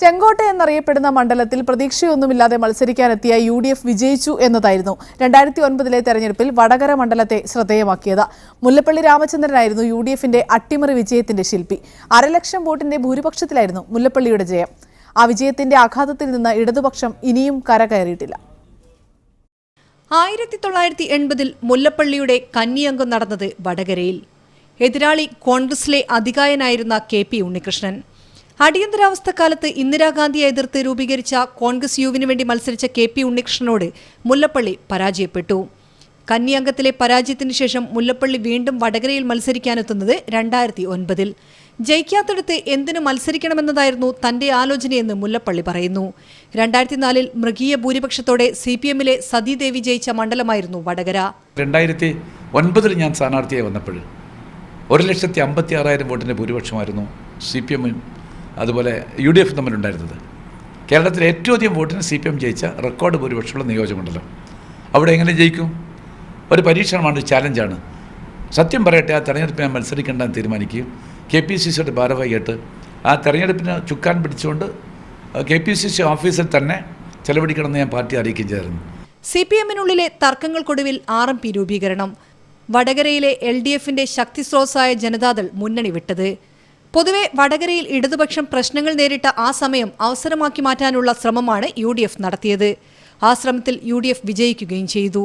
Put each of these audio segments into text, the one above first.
ചെങ്കോട്ട എന്നറിയപ്പെടുന്ന മണ്ഡലത്തിൽ പ്രതീക്ഷയൊന്നുമില്ലാതെ മത്സരിക്കാനെത്തിയ യു ഡി എഫ് വിജയിച്ചു എന്നതായിരുന്നു രണ്ടായിരത്തി ഒൻപതിലെ തെരഞ്ഞെടുപ്പിൽ വടകര മണ്ഡലത്തെ ശ്രദ്ധേയമാക്കിയത്. മുല്ലപ്പള്ളി രാമചന്ദ്രനായിരുന്നു യു ഡി എഫിന്റെ അട്ടിമറി വിജയത്തിന്റെ ശില്പി. അരലക്ഷം വോട്ടിന്റെ ഭൂരിപക്ഷത്തിലായിരുന്നു മുല്ലപ്പള്ളിയുടെ ജയം. ആ വിജയത്തിന്റെ ആഘാതത്തിൽ നിന്ന് ഇടതുപക്ഷം ഇനിയും കരകയറിയിട്ടില്ല. ആയിരത്തി തൊള്ളായിരത്തി എൺപതിൽ മുല്ലപ്പള്ളിയുടെ കന്നിയംഗം നടന്നത് വടകരയിൽ. എതിരാളി കോൺഗ്രസിലെ അധികായനായിരുന്ന കെ പി ഉണ്ണികൃഷ്ണൻ. അടിയന്തരാവസ്ഥക്കാലത്ത് ഇന്ദിരാഗാന്ധിയെ എതിർത്ത് രൂപീകരിച്ച കോൺഗ്രസ് യുവിന് വേണ്ടി മത്സരിച്ച കെ പി ഉണ്ണികൃഷ്ണനോട് മുല്ലപ്പള്ളി പരാജയപ്പെട്ടു. കന്നി അംഗത്തിലെ പരാജയത്തിന് ശേഷം മുല്ലപ്പള്ളി വീണ്ടും വടകരയിൽ മത്സരിക്കാനെത്തുന്നത് രണ്ടായിരത്തി ഒൻപതിൽ ജയിക്കാത്തടുത്ത് എന്തിനു മത്സരിക്കണമെന്നതായിരുന്നു തന്റെ ആലോചനയെന്ന് മുല്ലപ്പള്ളി പറയുന്നു. രണ്ടായിരത്തി നാലിൽ മൃഗീയ ഭൂരിപക്ഷത്തോടെ സി പി എമ്മിലെ സതീദേവി ജയിച്ച മണ്ഡലമായിരുന്നു വടകര. രണ്ടായിരത്തി ഒൻപതിൽ ഞാൻ സ്ഥാനാർത്ഥിയായി വന്നപ്പോൾ ഒരു ലക്ഷത്തി അമ്പത്തി ആറായിരം വോട്ടിന്റെ ഭൂരിപക്ഷമായിരുന്നു സി പി എമ്മും അതുപോലെ യു ഡി എഫ് തമ്മിലുണ്ടായിരുന്നത്. കേരളത്തിലെ ഏറ്റവും അധികം വോട്ടിന് സി പി എം ജയിച്ച റെക്കോർഡ് ഭൂരിപക്ഷമുള്ള നിയോജകമണ്ഡലം. അവിടെ എങ്ങനെ ജയിക്കും? ഒരു പരീക്ഷണമാണ് ചാലഞ്ചാണ് സത്യം പറയട്ടെ ആ തെരഞ്ഞെടുപ്പ് ഞാൻ മത്സരിക്കേണ്ടെന്ന് തീരുമാനിക്കുകയും കെ പി സി സിയുടെ ഭാരവാഹിയായിട്ട് ആ തെരഞ്ഞെടുപ്പിന് ചുക്കാൻ പിടിച്ചുകൊണ്ട് കെ പി സി സി ഓഫീസിൽ തന്നെ ചെലവഴിക്കണമെന്ന് ഞാൻ പാർട്ടി അറിയിക്കുകയും ചെയ്തിരുന്നു. സി പി എമ്മിനുള്ളിലെ തർക്കങ്ങൾക്കൊടുവിൽ ആർ എം പി രൂപീകരണം. വടകരയിലെ എൽ ഡി എഫിന്റെ ശക്തി സ്രോതസ്സായ ജനതാദൾ മുന്നണി വിട്ടത്. പൊതുവെ വടകരയിൽ ഇടതുപക്ഷം പ്രശ്നങ്ങൾ നേരിട്ട ആ സമയം അവസരമാക്കി മാറ്റാനുള്ള ശ്രമമാണ് യു ഡി എഫ് നടത്തിയത്. ആ ശ്രമത്തിൽ യു ഡി എഫ് വിജയിക്കുകയും ചെയ്തു.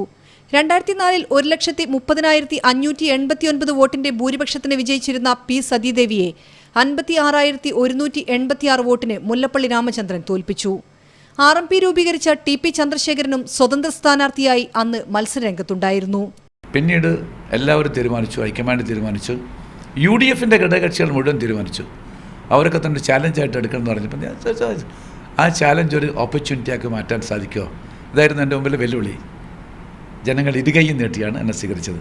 രണ്ടായിരത്തി നാലിൽ ഒരു ലക്ഷത്തി മുപ്പതിനായിരത്തി അഞ്ഞൂറ്റി എൺപത്തി ഒൻപത് വോട്ടിന്റെ ഭൂരിപക്ഷത്തിന് വിജയിച്ചിരുന്ന പി സതീദേവിയെ അൻപത്തി ആറായിരത്തി ഒരുന്നൂറ്റി എൺപത്തിയാറ് വോട്ടിന് മുല്ലപ്പള്ളി രാമചന്ദ്രൻ തോൽപ്പിച്ചു. ആർ എം പി രൂപീകരിച്ച ടി പി ചന്ദ്രശേഖരനും സ്വതന്ത്ര സ്ഥാനാർത്ഥിയായി അന്ന് മത്സരരംഗത്തുണ്ടായിരുന്നു. പിന്നീട് എല്ലാവരും തീരുമാനിച്ചു ഹൈക്കമാൻഡ് തീരുമാനിച്ചു. യു ഡി എഫിന്റെ ഘടകകക്ഷികൾ മുഴുവൻ തീരുമാനിച്ചു. അവരൊക്കെ തന്നെ ചാലഞ്ചായിട്ട് എടുക്കണം എന്ന് പറഞ്ഞപ്പോൾ ഞാൻ ആ ചാലഞ്ച് ഒരു ഓപ്പർച്യൂണിറ്റി ആക്കി മാറ്റാൻ സാധിക്കുമോ? ഇതായിരുന്നു എന്റെ മുമ്പിൽ വെല്ലുവിളി. ജനങ്ങൾ ഇരുകൈയും നീട്ടിയാണ് എന്നെ സ്വീകരിച്ചത്.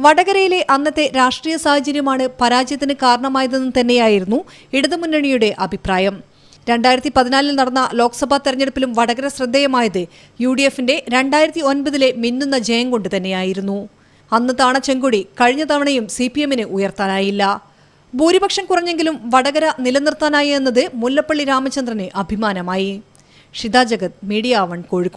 വടകരയിലെ അന്നത്തെ രാഷ്ട്രീയ സാഹചര്യമാണ് പരാജയത്തിന് കാരണമായതെന്ന് തന്നെയായിരുന്നു ഇടതുമുന്നണിയുടെ അഭിപ്രായം. രണ്ടായിരത്തി പതിനാലിൽ നടന്ന ലോക്സഭാ തെരഞ്ഞെടുപ്പിലും വടകര ശ്രദ്ധേയമായത് യു ഡി എഫിന്റെ രണ്ടായിരത്തി ഒൻപതിലെ മിന്നുന്ന ജയം കൊണ്ട് തന്നെയായിരുന്നു. അന്ന് താണച്ചെങ്കുടി ചെങ്കൊടി കഴിഞ്ഞ തവണയും സി പി എമ്മിന് ഉയർത്താനായില്ല. ഭൂരിപക്ഷം കുറഞ്ഞെങ്കിലും വടകര നിലനിർത്താനായി എന്നത് മുല്ലപ്പള്ളി രാമചന്ദ്രന് അഭിമാനമായി. Shitha Jagat media one Kozhikode.